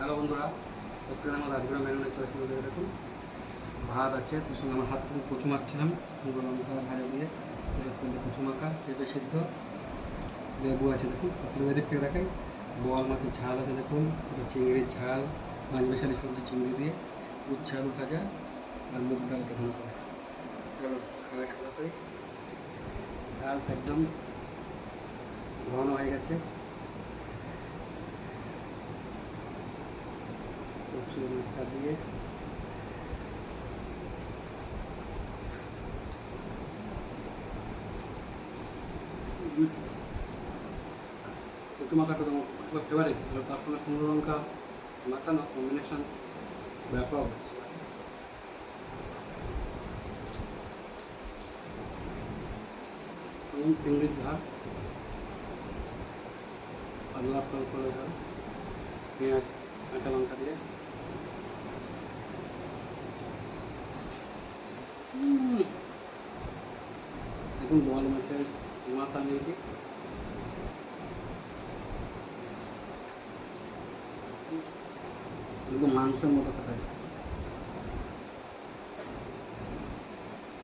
Hello বন্ধুরা প্রত্যেক আমার রাজগ্রাম মেনুনে চলে এসে দেখুন। ভাত আছে, তার সঙ্গে আমার হাত থেকে কচু মাখছিলাম লঙ্কা ভাজা দিয়ে কচু মাখা, পেঁপে সিদ্ধ, লেবু আছে দেখুন। আপনাদের থেকে দেখাই বোয়াল মাছের ঝাল আছে দেখুন। চিংড়ির ঝাল মাছ মেশালি সবজি চিংড়ি দিয়ে, উচ্ছে আলু ভাজা আর মুগ ডাল দেখুন করে। করি। ডাল একদম ঘন হয়ে গেছে। কচু মাথা দিয়ে উম। কচু মাখাটা তো আমার ফেভারিট তার সঙ্গে শুকনো লঙ্কা পেঁয়াজ কাঁচা লঙ্কা দিয়ে দেখুন বল মাছের মাথা নেই একদম মাংসের মতো কথা